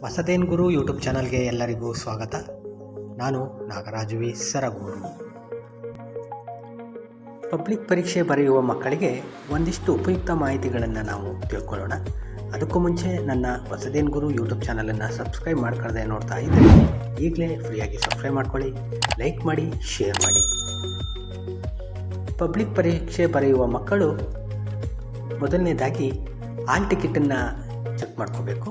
ಹೊಸದೇನ್ ಗುರು YouTube ಚಾನಲ್ಗೆ ಎಲ್ಲರಿಗೂ ಸ್ವಾಗತ. ನಾನು ನಾಗರಾಜು ವಿ. ಸರಗೂರು. ಪಬ್ಲಿಕ್ ಪರೀಕ್ಷೆ ಬರೆಯುವ ಮಕ್ಕಳಿಗೆ ಒಂದಿಷ್ಟು ಉಪಯುಕ್ತ ಮಾಹಿತಿಗಳನ್ನು ನಾವು ತಿಳ್ಕೊಳ್ಳೋಣ. ಅದಕ್ಕೂ ಮುಂಚೆ ನನ್ನ ವಸದೇನ್ ಗುರು ಯೂಟ್ಯೂಬ್ ಚಾನಲನ್ನು ಸಬ್ಸ್ಕ್ರೈಬ್ ಮಾಡ್ಕೊಳ್ಳದೆ ನೋಡ್ತಾ ಇದ್ದರೆ ಈಗಲೇ ಫ್ರೀಯಾಗಿ ಸಬ್ಸ್ಕ್ರೈಬ್ ಮಾಡ್ಕೊಳ್ಳಿ, ಲೈಕ್ ಮಾಡಿ, ಶೇರ್ ಮಾಡಿ. ಪಬ್ಲಿಕ್ ಪರೀಕ್ಷೆ ಬರೆಯುವ ಮಕ್ಕಳು ಮೊದಲನೇದಾಗಿ ಆಲ್ ಟಿಕೆಟನ್ನು ಚೆಕ್ ಮಾಡ್ಕೋಬೇಕು.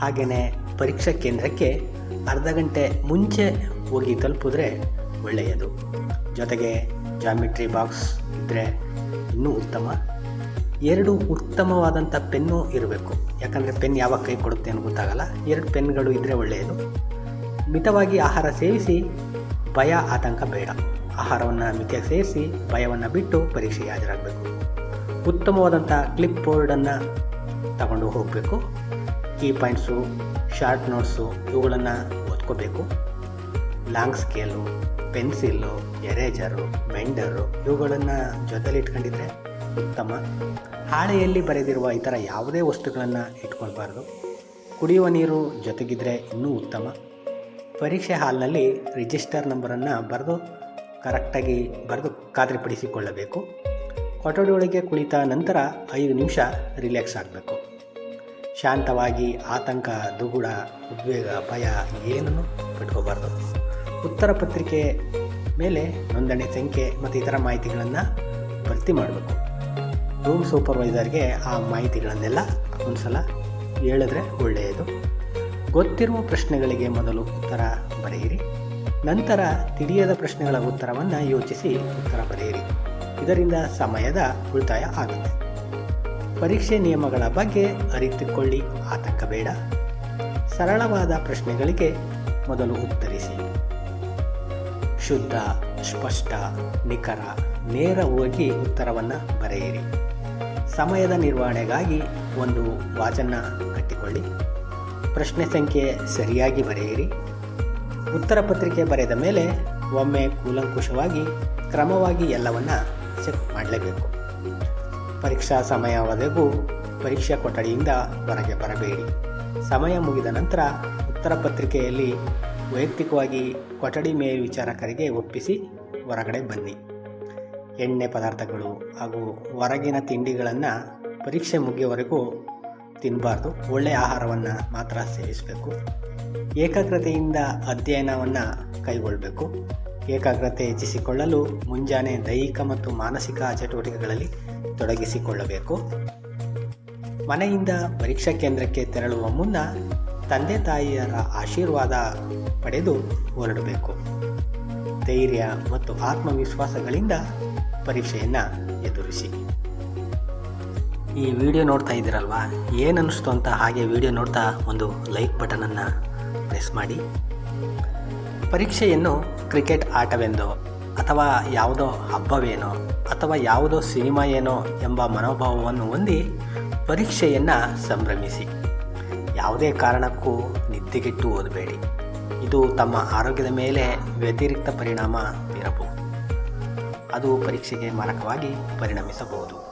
ಹಾಗೆಯೇ ಪರೀಕ್ಷಾ ಕೇಂದ್ರಕ್ಕೆ ಅರ್ಧ ಗಂಟೆ ಮುಂಚೆ ಹೋಗಿ ತಲುಪಿದ್ರೆ ಒಳ್ಳೆಯದು. ಜೊತೆಗೆ ಜಾಮಿಟ್ರಿ ಬಾಕ್ಸ್ ಇದ್ದರೆ ಇನ್ನೂ ಉತ್ತಮ. ಎರಡು ಉತ್ತಮವಾದಂಥ ಪೆನ್ನು ಇರಬೇಕು. ಯಾಕಂದರೆ ಪೆನ್ ಯಾವಾಗ ಕೈ ಕೊಡುತ್ತೆ ಅನ್ನೋ ಗೊತ್ತಾಗಲ್ಲ. ಎರಡು ಪೆನ್ಗಳು ಇದ್ದರೆ ಒಳ್ಳೆಯದು. ಮಿತವಾಗಿ ಆಹಾರ ಸೇವಿಸಿ, ಭಯ, ಆತಂಕ ಬೇಡ. ಆಹಾರವನ್ನು ಮಿತಿಯಾಗಿ ಸೇರಿಸಿ ಭಯವನ್ನು ಬಿಟ್ಟು ಪರೀಕ್ಷೆಗೆ ಹಾಜರಾಗಬೇಕು. ಉತ್ತಮವಾದಂಥ ಕ್ಲಿಪ್ ಬೋರ್ಡನ್ನು ತಗೊಂಡು ಹೋಗಬೇಕು. ಕೀ ಪಾಯಿಂಟ್ಸು, ಶಾರ್ಟ್ ನೋಟ್ಸು, ಇವುಗಳನ್ನು ಓದ್ಕೋಬೇಕು. ಲಾಂಗ್ ಸ್ಕೇಲು, ಪೆನ್ಸಿಲ್ಲು, ಎರೇಜರು ಮೆಂಡರು ಇವುಗಳನ್ನು ಜೊತೆಲಿ ಇಟ್ಕೊಂಡಿದ್ರೆ ಉತ್ತಮ. ಹಾಳೆಯಲ್ಲಿ ಬರೆದಿರುವ ಈ ಥರ ಯಾವುದೇ ವಸ್ತುಗಳನ್ನು ಇಟ್ಕೊಳ್ಬಾರ್ದು. ಕುಡಿಯುವ ನೀರು ಜೊತೆಗಿದ್ರೆ ಇನ್ನೂ ಉತ್ತಮ. ಪರೀಕ್ಷೆ ಹಾಲ್ನಲ್ಲಿ ರಿಜಿಸ್ಟರ್ ನಂಬರನ್ನು ಬರೆದು ಕರೆಕ್ಟಾಗಿ ಬರೆದು ಖಾತ್ರಿಪಡಿಸಿಕೊಳ್ಳಬೇಕು. ಕೊಠಡಿಯೊಳಗೆ ಕುಳಿತ ನಂತರ ಐದು ನಿಮಿಷ ರಿಲ್ಯಾಕ್ಸ್ ಆಗಬೇಕು. ಶಾಂತವಾಗಿ ಆತಂಕ, ದುಗುಡ, ಉದ್ವೇಗ, ಭಯ ಏನನ್ನು ಬಿಟ್ಕೋಬಾರ್ದು ಉತ್ತರ ಪತ್ರಿಕೆ ಮೇಲೆ ನೋಂದಣಿ ಸಂಖ್ಯೆ ಮತ್ತು ಇತರ ಮಾಹಿತಿಗಳನ್ನು ಭರ್ತಿ ಮಾಡಬೇಕು. ರೂಮ್ ಸೂಪರ್ವೈಸರ್ಗೆ ಆ ಮಾಹಿತಿಗಳನ್ನೆಲ್ಲ ಒಂದು ಸಲ ಹೇಳಿದ್ರೆ ಒಳ್ಳೆಯದು. ಗೊತ್ತಿರುವ ಪ್ರಶ್ನೆಗಳಿಗೆ ಮೊದಲು ಉತ್ತರ ಬರೆಯಿರಿ. ನಂತರ ತಿಳಿಯದ ಪ್ರಶ್ನೆಗಳ ಉತ್ತರವನ್ನು ಯೋಚಿಸಿ ಉತ್ತರ ಬರೆಯಿರಿ. ಇದರಿಂದ ಸಮಯದ ಉಳಿತಾಯ ಆಗುತ್ತೆ. ಪರೀಕ್ಷೆ ನಿಯಮಗಳ ಬಗ್ಗೆ ಅರಿತುಕೊಳ್ಳಿ. ಆತಂಕ ಬೇಡ ಸರಳವಾದ ಪ್ರಶ್ನೆಗಳಿಗೆ ಮೊದಲು ಉತ್ತರಿಸಿ. ಶುದ್ಧ, ಸ್ಪಷ್ಟ, ನಿಖರ ನೇರವಾಗಿ ಉತ್ತರವನ್ನು ಬರೆಯಿರಿ. ಸಮಯದ ನಿರ್ವಹಣೆಗಾಗಿ ಒಂದು ವಾಚನ್ನು ಕಟ್ಟಿಕೊಳ್ಳಿ. ಪ್ರಶ್ನೆ ಸಂಖ್ಯೆ ಸರಿಯಾಗಿ ಬರೆಯಿರಿ. ಉತ್ತರ ಪತ್ರಿಕೆ ಬರೆದ ಮೇಲೆ ಒಮ್ಮೆ ಕೂಲಂಕುಷವಾಗಿ ಕ್ರಮವಾಗಿ ಎಲ್ಲವನ್ನ ಚೆಕ್ ಮಾಡಲೇಬೇಕು. ಪರೀಕ್ಷಾ ಸಮಯವರೆಗೂ ಪರೀಕ್ಷಾ ಕೊಠಡಿಯಿಂದ ಹೊರಗೆ ಬರಬೇಡಿ. ಸಮಯ ಮುಗಿದ ನಂತರ ಉತ್ತರ ಪತ್ರಿಕೆಯಲ್ಲಿ ವೈಯಕ್ತಿಕವಾಗಿ ಕೊಠಡಿ ಮೇಲ್ವಿಚಾರಕರಿಗೆ ಒಪ್ಪಿಸಿ ಹೊರಗಡೆ ಬನ್ನಿ. ಎಣ್ಣೆ ಪದಾರ್ಥಗಳು ಹಾಗೂ ಹೊರಗಿನ ತಿಂಡಿಗಳನ್ನು ಪರೀಕ್ಷೆ ಮುಗಿಯವರೆಗೂ ತಿನ್ನಬಾರ್ದು ಒಳ್ಳೆಯ ಆಹಾರವನ್ನು ಮಾತ್ರ ಸೇವಿಸಬೇಕು. ಏಕಾಗ್ರತೆಯಿಂದ ಅಧ್ಯಯನವನ್ನು ಕೈಗೊಳ್ಳಬೇಕು ಏಕಾಗ್ರತೆ ಹೆಚ್ಚಿಸಿಕೊಳ್ಳಲು ಮುಂಜಾನೆ ದೈಹಿಕ ಮತ್ತು ಮಾನಸಿಕ ಚಟುವಟಿಕೆಗಳಲ್ಲಿ ತೊಡಗಿಸಿಕೊಳ್ಳಬೇಕು. ಮನೆಯಿಂದ ಪರೀಕ್ಷಾ ಕೇಂದ್ರಕ್ಕೆ ತೆರಳುವ ಮುನ್ನ ತಂದೆ ತಾಯಿಯರ ಆಶೀರ್ವಾದ ಪಡೆದು ಹೊರಡಬೇಕು. ಧೈರ್ಯ ಮತ್ತು ಆತ್ಮವಿಶ್ವಾಸಗಳಿಂದ ಪರೀಕ್ಷೆಯನ್ನು ಎದುರಿಸಿ. ಈ ವಿಡಿಯೋ ನೋಡ್ತಾ ಇದ್ದೀರಲ್ವಾ? ಏನು ಅನ್ನಿಸ್ತು ಅಂತ ಹಾಗೆ ವಿಡಿಯೋ ನೋಡ್ತಾ ಒಂದು ಲೈಕ್ ಬಟನನ್ನು ಪ್ರೆಸ್ ಮಾಡಿ. ಪರೀಕ್ಷೆಯನ್ನು ಕ್ರಿಕೆಟ್ ಆಟವೆಂದೋ ಅಥವಾ ಯಾವುದೋ ಹಬ್ಬವೇನೋ ಅಥವಾ ಯಾವುದೋ ಸಿನಿಮಾ ಏನೋ ಎಂಬ ಮನೋಭಾವವನ್ನು ಹೊಂದಿ ಪರೀಕ್ಷೆಯನ್ನು ಸಂಭ್ರಮಿಸಿ. ಯಾವುದೇ ಕಾರಣಕ್ಕೂ ನಿದ್ದೆಗೆಟ್ಟು ಓದಬೇಡಿ. ಇದು ತಮ್ಮ ಆರೋಗ್ಯದ ಮೇಲೆ ವ್ಯತಿರಿಕ್ತ ಪರಿಣಾಮ ಬೀರಬಹುದು. ಅದು ಪರೀಕ್ಷೆಗೆ ಮಾರಕವಾಗಿ ಪರಿಣಮಿಸಬಹುದು.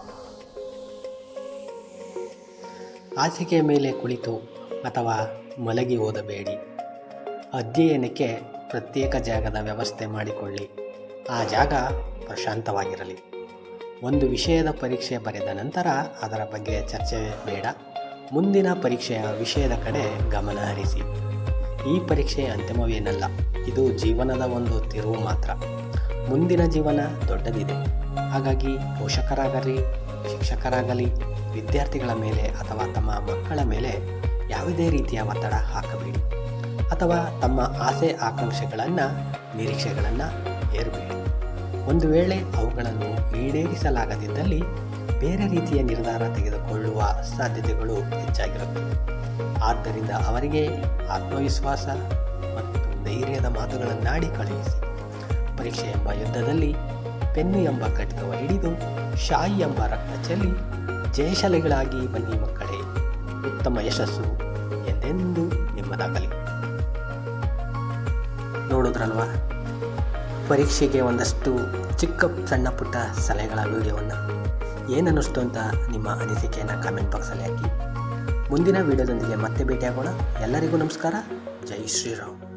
ಹಾಸಿಗೆಯ ಮೇಲೆ ಕುಳಿತು ಅಥವಾ ಮಲಗಿ ಓದಬೇಡಿ. ಅಧ್ಯಯನಕ್ಕೆ ಪ್ರತ್ಯೇಕ ಜಾಗದ ವ್ಯವಸ್ಥೆ ಮಾಡಿಕೊಳ್ಳಿ. ಆ ಜಾಗ ಪ್ರಶಾಂತವಾಗಿರಲಿ. ಒಂದು ವಿಷಯದ ಪರೀಕ್ಷೆ ಬರೆದ ನಂತರ ಅದರ ಬಗ್ಗೆ ಚರ್ಚೆ ಬೇಡ. ಮುಂದಿನ ಪರೀಕ್ಷೆಯ ವಿಷಯದ ಕಡೆ ಗಮನ ಹರಿಸಿ. ಈ ಪರೀಕ್ಷೆ ಅಂತಿಮವೇನಲ್ಲ, ಇದು ಜೀವನದ ಒಂದು ತಿರುವು ಮಾತ್ರ. ಮುಂದಿನ ಜೀವನ ದೊಡ್ಡದಿದೆ. ಹಾಗಾಗಿ ಪೋಷಕರಾಗಲಿ, ಶಿಕ್ಷಕರಾಗಲಿ, ವಿದ್ಯಾರ್ಥಿಗಳ ಮೇಲೆ ಅಥವಾ ತಮ್ಮ ಮಕ್ಕಳ ಮೇಲೆ ಯಾವುದೇ ರೀತಿಯ ಒತ್ತಡ ಹಾಕಬೇಡಿ. ಅಥವಾ ತಮ್ಮ ಆಸೆ ಆಕಾಂಕ್ಷೆಗಳನ್ನು, ನಿರೀಕ್ಷೆಗಳನ್ನು ಏರಬೇಡಿ ಒಂದು ವೇಳೆ ಅವುಗಳನ್ನು ಈಡೇರಿಸಲಾಗದಿದ್ದಲ್ಲಿ ಬೇರೆ ರೀತಿಯ ನಿರ್ಧಾರ ತೆಗೆದುಕೊಳ್ಳುವ ಸಾಧ್ಯತೆಗಳು ಹೆಚ್ಚಾಗಿರುತ್ತವೆ. ಆದ್ದರಿಂದ ಅವರಿಗೆ ಆತ್ಮವಿಶ್ವಾಸ ಮತ್ತು ಧೈರ್ಯದ ಮಾತುಗಳನ್ನಾಡಿ ಕಳುಹಿಸಿ. ಪರೀಕ್ಷೆ ಎಂಬ ಯುದ್ಧದಲ್ಲಿ ಪೆನ್ನು ಎಂಬ ಖಡ್ಗವ ಹಿಡಿದು, ಶಾಯಿ ಎಂಬ ರಕ್ತ ಚೆಲ್ಲಿ, ಜಯಶಾಲಿಗಳಾಗಿ ಬನ್ನಿ ಮಕ್ಕಳೇ, ಉತ್ತಮ ಯಶಸ್ಸು ಎಂದೆಂದು ನಿಮ್ಮದಾಗಲಿ ನೋಡಿದ್ರಲ್ವಾ? ಪರೀಕ್ಷೆಗೆ ಒಂದಷ್ಟು ಚಿಕ್ಕ ಸಣ್ಣ ಪುಟ್ಟ ಸಲಹೆಗಳ ವೀಡಿಯೋವನ್ನು. ಏನನ್ನಿಸ್ತು ಅಂತ ನಿಮ್ಮ ಅನಿಸಿಕೆಯನ್ನು ಕಾಮೆಂಟ್ ಬಾಕ್ಸಲ್ಲಿ ಹಾಕಿ. ಮುಂದಿನ ವೀಡಿಯೋದೊಂದಿಗೆ ಮತ್ತೆ ಭೇಟಿಯಾಗೋಣ. ಎಲ್ಲರಿಗೂ ನಮಸ್ಕಾರ. ಜೈ ಶ್ರೀರಾಮ್.